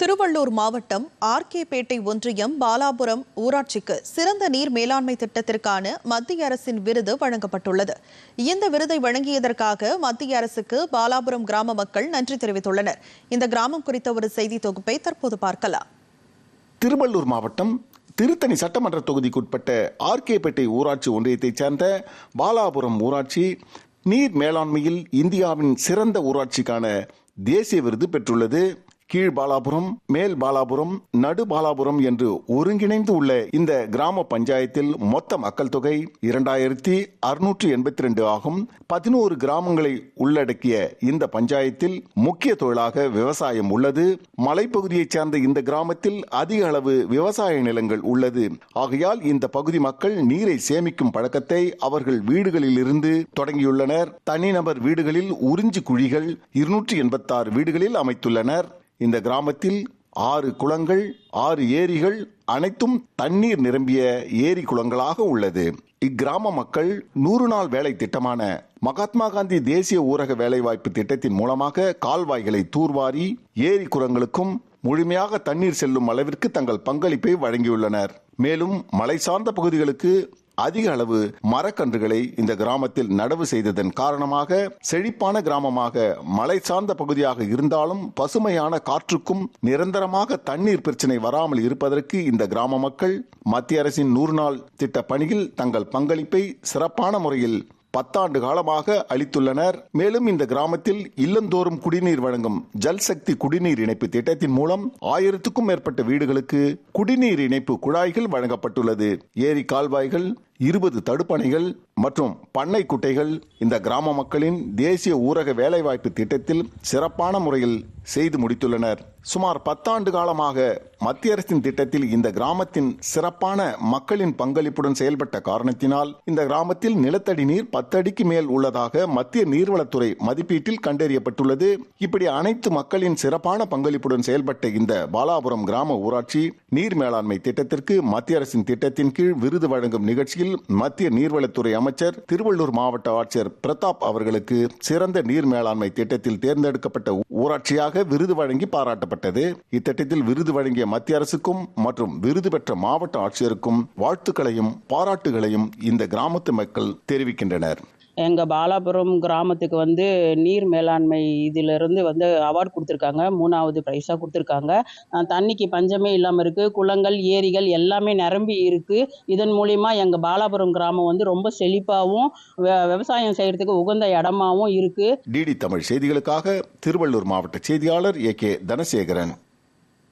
திருவள்ளூர் மாவட்டம் ஆர்கேபேட்டை ஒன்றியம் பாலாபுரம் ஊராட்சிக்கு சிறந்த நீர் மேலாண்மை திட்டத்திற்கான மத்திய அரசின் விருது வழங்கப்பட்டுள்ளது. இந்த விருதை வழங்கியதற்காக மத்திய அரசுக்கு பாலாபுரம் கிராம மக்கள் நன்றி தெரிவித்துள்ளனர். இந்த கிராமம் குறித்த ஒரு செய்தி தொகுப்பை தற்போது பார்க்கலாம். திருவள்ளூர் மாவட்டம் திருத்தணி சட்டமன்ற தொகுதிக்குட்பட்ட ஆர்கேபேட்டை ஊராட்சி ஒன்றியத்தைச் சேர்ந்த பாலாபுரம் ஊராட்சி நீர் மேலாண்மையில் இந்தியாவின் சிறந்த ஊராட்சிக்கான தேசிய விருது பெற்றுள்ளது. கீழ் பாலாபுரம் மேல் பாலாபுரம் நடு பாலாபுரம் என்று ஒருங்கிணைந்து உள்ள இந்த கிராம பஞ்சாயத்தில் மொத்த மக்கள் தொகை இரண்டாயிரத்தி அறுநூற்றி எண்பத்தி ரெண்டு ஆகும். பதினோரு கிராமங்களை உள்ளடக்கிய இந்த பஞ்சாயத்தில் முக்கிய தொழிலாக விவசாயம் உள்ளது. மலைப்பகுதியைச் சேர்ந்த இந்த கிராமத்தில் அதிக அளவு விவசாய நிலங்கள் உள்ளது. ஆகையால் இந்த பகுதி மக்கள் நீரை சேமிக்கும் பழக்கத்தை அவர்கள் வீடுகளில் இருந்து தொடங்கியுள்ளனர். தனிநபர் வீடுகளில் உறிஞ்சி குழிகள் இருநூற்றி எண்பத்தாறு வீடுகளில் அமைத்துள்ளனர். இந்த கிராமத்தில் ஆறு குளங்கள் ஆறு ஏரிகள் அனைத்தும் தண்ணீர் நிரம்பிய ஏரி குளங்களாக உள்ளது. இக்கிராம மக்கள் நூறு நாள் வேலை திட்டமான மகாத்மா காந்தி தேசிய ஊரக வேலைவாய்ப்பு திட்டத்தின் மூலமாக கால்வாய்களை தூர்வாரி ஏரி குளங்களுக்கும் முழுமையாக தண்ணீர் செல்லும் அளவிற்கு தங்கள் பங்களிப்பை வழங்கியுள்ளனர். மேலும் மலை சார்ந்த பகுதிகளுக்கு அதிக அளவு மரக்கன்றுகளை இந்த கிராமத்தில் நடவு செய்ததன் காரணமாக செழிப்பான கிராமமாக மலை சார்ந்த பகுதியாக இருந்தாலும் பசுமையான காற்றுக்கும் நிரந்தரமாக தண்ணீர் பிரச்சனை வராமல் இருப்பதற்கு இந்த கிராம மக்கள் மத்திய அரசின் நூறு நாள் திட்ட பணியில் தங்கள் பங்களிப்பை சிறப்பான முறையில் பத்தாண்டு காலமாக அளித்துள்ளனர். மேலும் இந்த கிராமத்தில் இல்லந்தோறும் குடிநீர் வழங்கும் ஜல் சக்தி குடிநீர் இணைப்பு திட்டத்தின் மூலம் ஆயிரத்துக்கும் மேற்பட்ட வீடுகளுக்கு குடிநீர் இணைப்பு குழாய்கள் வழங்கப்பட்டுள்ளது. ஏரி கால்வாய்கள் இருபது தடுப்பணைகள் மற்றும் பண்ணை குட்டைகள் இந்த கிராம மக்களின் தேசிய ஊரக வேலைவாய்ப்பு திட்டத்தில் சிறப்பான முறையில் செய்து முடித்துள்ளனர். சுமார் பத்தாண்டு காலமாக மத்திய அரசின் திட்டத்தில் இந்த கிராமத்தின் சிறப்பான மக்களின் பங்களிப்புடன் செயல்பட்ட காரணத்தினால் இந்த கிராமத்தில் நிலத்தடி நீர் பத்தடிக்கு மேல் உள்ளதாக மத்திய நீர்வளத்துறை மதிப்பீட்டில் கண்டறியப்பட்டுள்ளது. இப்படி அனைத்து மக்களின் சிறப்பான பங்களிப்புடன் செயல்பட்ட இந்த பாலாபுரம் கிராம ஊராட்சி நீர் மேலாண்மை திட்டத்திற்கு மத்திய அரசின் திட்டத்தின் கீழ் விருது வழங்கும் நிகழ்ச்சியில் மத்திய நீர்வளத்துறை அமைச்சர் திருவள்ளூர் மாவட்ட ஆட்சியர் பிரதாப் அவர்களுக்கு சிறந்த நீர் மேலாண்மை திட்டத்தில் தேர்ந்தெடுக்கப்பட்ட ஊராட்சியாக விருது வழங்கி பாராட்டப்பட்டது. இத்திட்டத்தில் விருது வழங்கிய மத்திய அரசுக்கும் மற்றும் விருது பெற்ற மாவட்ட ஆட்சியருக்கும் வாழ்த்துக்களையும் பாராட்டுகளையும் இந்த கிராமத்து மக்கள் தெரிவிக்கின்றனர். எங்கள் பாலாபுரம் கிராமத்துக்கு வந்து நீர் மேலாண்மை இதிலிருந்து வந்து அவார்டு கொடுத்துருக்காங்க. மூணாவது ப்ரைஸாக கொடுத்துருக்காங்க. தண்ணிக்கு பஞ்சமே இல்லாமல் இருக்குது குளங்கள் ஏரிகள் எல்லாமே நிரம்பி இருக்குது இதன் மூலிமா எங்கள் பாலாபுரம் கிராமம் வந்து ரொம்ப செழிப்பாகவும் விவசாயம் செய்கிறதுக்கு உகந்த இடமாவும் இருக்குது டிடி தமிழ் செய்திகளுக்காக திருவள்ளூர் மாவட்ட செய்தியாளர் ஏ கே தனசேகரன்.